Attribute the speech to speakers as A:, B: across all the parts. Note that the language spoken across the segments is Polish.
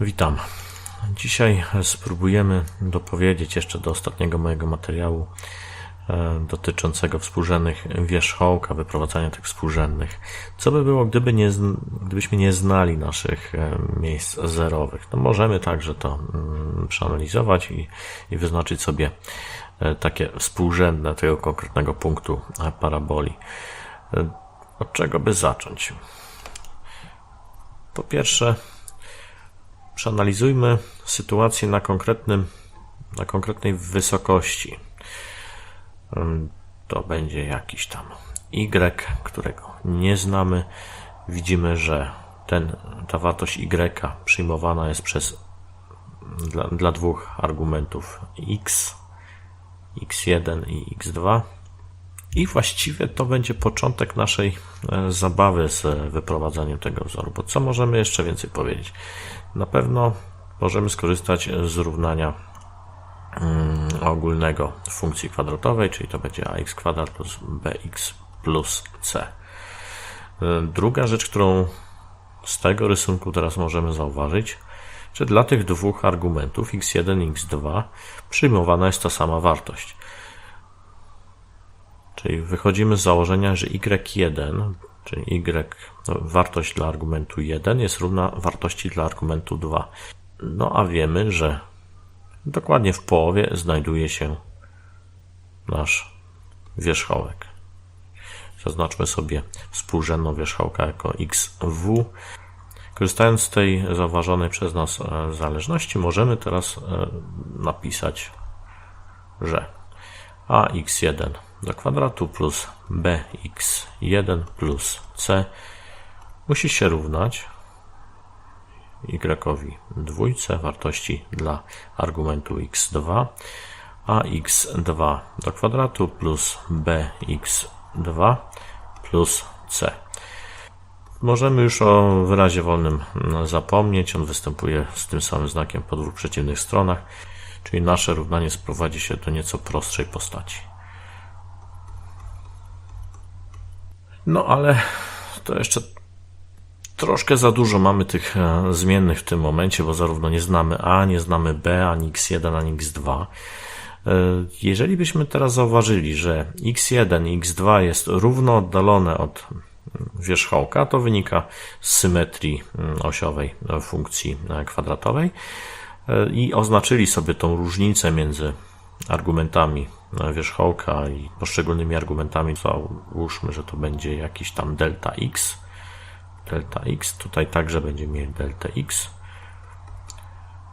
A: Witam. Dzisiaj spróbujemy dopowiedzieć jeszcze do ostatniego mojego materiału e, dotyczącego współrzędnych wierzchołka, wyprowadzania tych współrzędnych. Co by było, gdyby nie, gdybyśmy nie znali naszych e, miejsc zerowych? No możemy także to mm, przeanalizować i, i wyznaczyć sobie e, takie współrzędne tego konkretnego punktu paraboli. Od czego by zacząć? Po pierwsze, Przeanalizujmy sytuację na konkretnym, na konkretnej wysokości. To będzie jakiś tam y, którego nie znamy. Widzimy, że ten, ta wartość y przyjmowana jest przez dla, dla dwóch argumentów x, x1 i x2. I właściwie to będzie początek naszej e, zabawy z e, wyprowadzaniem tego wzoru. Bo co możemy jeszcze więcej powiedzieć? Na pewno możemy skorzystać z równania mm, ogólnego funkcji kwadratowej, czyli to będzie ax kwadrat plus bx plus c. E, Druga rzecz, którą z tego rysunku teraz możemy zauważyć, że dla tych dwóch argumentów x1 i x2 przyjmowana jest ta sama wartość. Czyli wychodzimy z założenia, że y1, czyli y, no, wartość dla argumentu 1 jest równa wartości dla argumentu 2. No a wiemy, że dokładnie w połowie znajduje się nasz wierzchołek. Zaznaczmy sobie współrzędną wierzchołka jako xw. Korzystając z tej zauważonej przez nas e, zależności, możemy teraz e, napisać, że ax1 do kwadratu plus bx1 plus c musi się równać y dwójce wartości dla argumentu x2 a x2 do kwadratu plus bx2 plus c. Możemy już o wyrazie wolnym zapomnieć. On występuje z tym samym znakiem po dwóch przeciwnych stronach, czyli nasze równanie sprowadzi się do nieco prostszej postaci. No ale to jeszcze troszkę za dużo mamy tych e, zmiennych w tym momencie, bo zarówno nie znamy A, nie znamy B, ani X1, ani X2. E, Jeżeli byśmy teraz zauważyli, że X1 i X2 jest równo oddalone od wierzchołka, to wynika z symetrii mm, osiowej funkcji e, kwadratowej i oznaczyli sobie tą różnicę między argumentami wierzchołka i poszczególnymi argumentami załóżmy, że to będzie jakiś tam delta x. Delta x, tutaj także będziemy mieli delta x.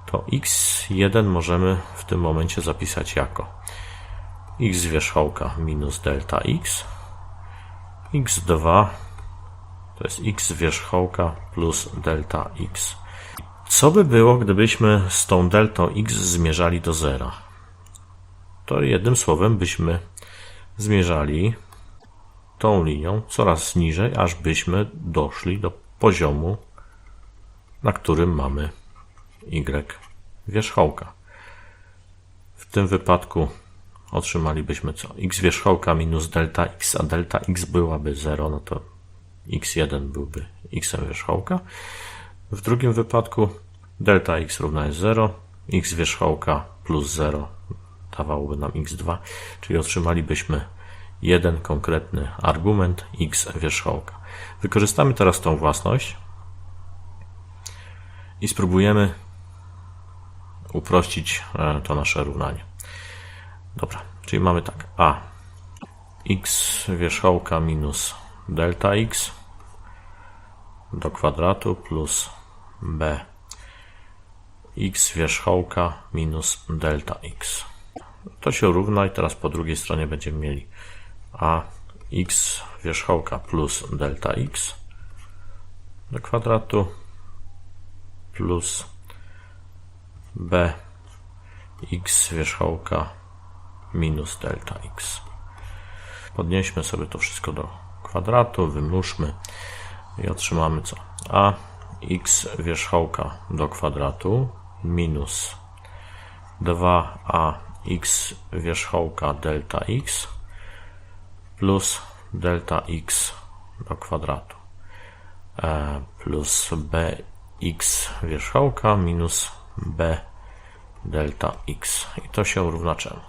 A: To x1 możemy w tym momencie zapisać jako x wierzchołka minus delta x. x2 to jest x wierzchołka plus delta x. Co by było, gdybyśmy z tą deltą x zmierzali do zera? To jednym słowem byśmy zmierzali tą linią coraz niżej, aż byśmy doszli do poziomu, na którym mamy y wierzchołka. W tym wypadku otrzymalibyśmy co? x wierzchołka minus delta x, a delta x byłaby 0, no to x1 byłby x wierzchołka. W drugim wypadku delta x równa jest 0, x wierzchołka plus 0 dawałoby nam x2, czyli otrzymalibyśmy jeden konkretny argument x wierzchołka. Wykorzystamy teraz tą własność i spróbujemy uprościć e, to nasze równanie. Dobra, czyli mamy tak a x wierzchołka minus delta x do kwadratu plus b x wierzchołka minus delta x. To się równa i teraz po drugiej stronie będziemy mieli a x wierzchołka plus delta x do kwadratu plus b x wierzchołka minus delta x. Podnieśmy sobie to wszystko do kwadratu, wymnóżmy i otrzymamy co? a x wierzchołka do kwadratu minus 2a x wierzchołka delta x plus delta x do kwadratu e, plus b x wierzchołka minus b delta x. I to się równa czemu?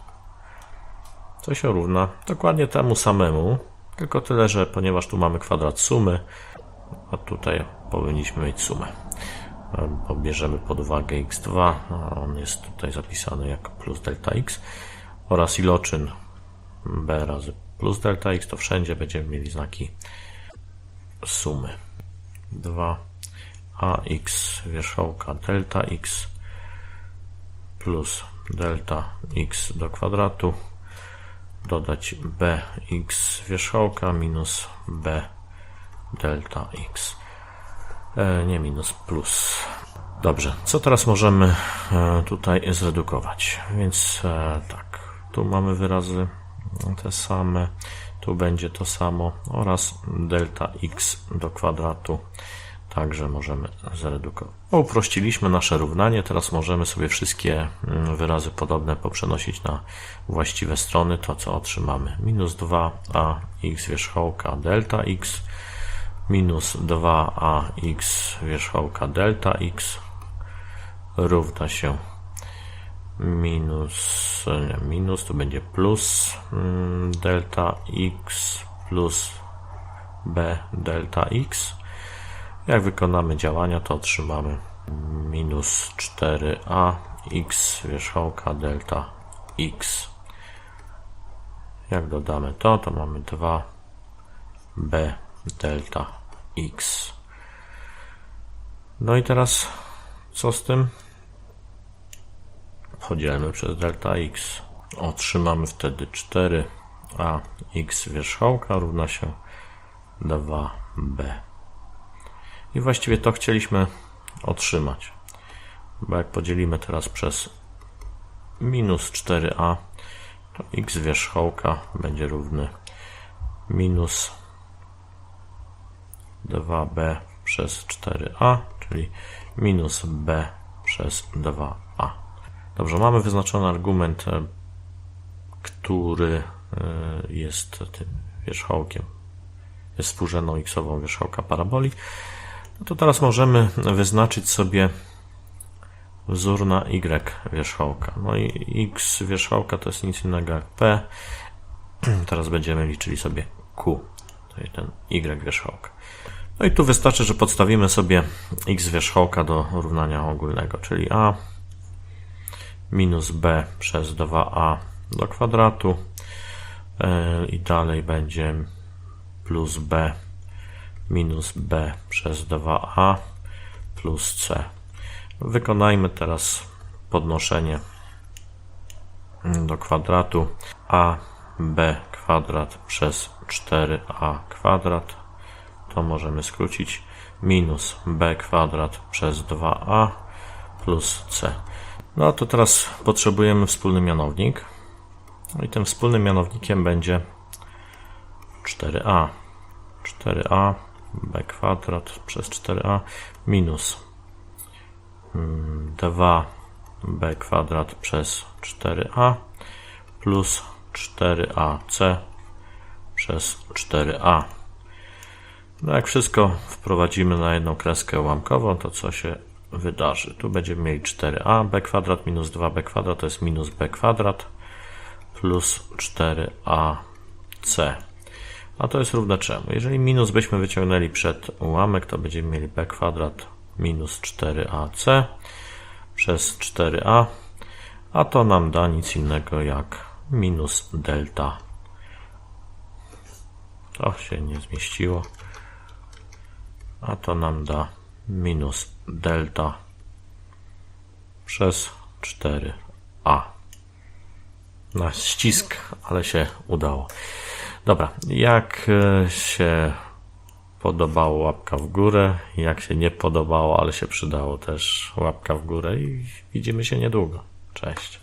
A: To się równa dokładnie temu samemu, tylko tyle, że ponieważ tu mamy kwadrat sumy, a tutaj powinniśmy mieć sumę. Pobierzemy pod uwagę x2, a on jest tutaj zapisany jako plus delta x oraz iloczyn b razy plus delta x, to wszędzie będziemy mieli znaki sumy. 2 ax wierzchołka delta x plus delta x do kwadratu dodać bx wierzchołka minus b delta x. E, nie minus, plus. Dobrze, co teraz możemy e, tutaj zredukować? Więc e, tak, tu mamy wyrazy te same, tu będzie to samo oraz delta x do kwadratu także możemy zredukować. Uprościliśmy nasze równanie, teraz możemy sobie wszystkie mm, wyrazy podobne poprzenosić na właściwe strony. To co otrzymamy minus 2a x wierzchołka delta x minus 2ax wierzchołka delta x równa się minus, nie, minus to będzie plus mm, delta x plus b delta x. Jak wykonamy działania, to otrzymamy minus 4a x wierzchołka delta x. Jak dodamy to, to mamy 2b delta x. No i teraz co z tym? Podzielmy przez delta x. Otrzymamy wtedy 4a x wierzchołka równa się 2b. I właściwie to chcieliśmy otrzymać. Bo jak podzielimy teraz przez minus 4a, to x wierzchołka będzie równy minus 2b przez 4a, czyli minus b przez 2a. Dobrze, mamy wyznaczony argument, e, który e, jest tym wierzchołkiem, jest współrzędną x-ową wierzchołka paraboli. No to teraz możemy wyznaczyć sobie wzór na y wierzchołka. No i x wierzchołka to jest nic innego jak p. Teraz będziemy liczyli sobie q, czyli ten y wierzchołka. No i tu wystarczy, że podstawimy sobie x wierzchołka do równania ogólnego, czyli a minus b przez 2a do kwadratu e, i dalej będzie plus b minus b przez 2a plus c. Wykonajmy teraz podnoszenie do kwadratu a b kwadrat przez 4a kwadrat to możemy skrócić minus b kwadrat przez 2a plus c. No to teraz potrzebujemy wspólny mianownik. No i tym wspólnym mianownikiem będzie 4a. 4a b kwadrat przez 4a minus 2b mm, kwadrat przez 4a plus 4ac przez 4a. No jak wszystko wprowadzimy na jedną kreskę ułamkową, to co się wydarzy? Tu będziemy mieli 4a, b kwadrat minus 2b kwadrat to jest minus b kwadrat plus 4ac. A to jest równe czemu? Jeżeli minus byśmy wyciągnęli przed ułamek, to będziemy mieli b kwadrat minus 4ac przez 4a, a to nam da nic innego jak minus delta. To się nie zmieściło a to nam da minus delta przez 4a. Na ścisk, ale się udało. Dobra, jak e, się podobało łapka w górę, jak się nie podobało, ale się przydało też łapka w górę i widzimy się niedługo. Cześć.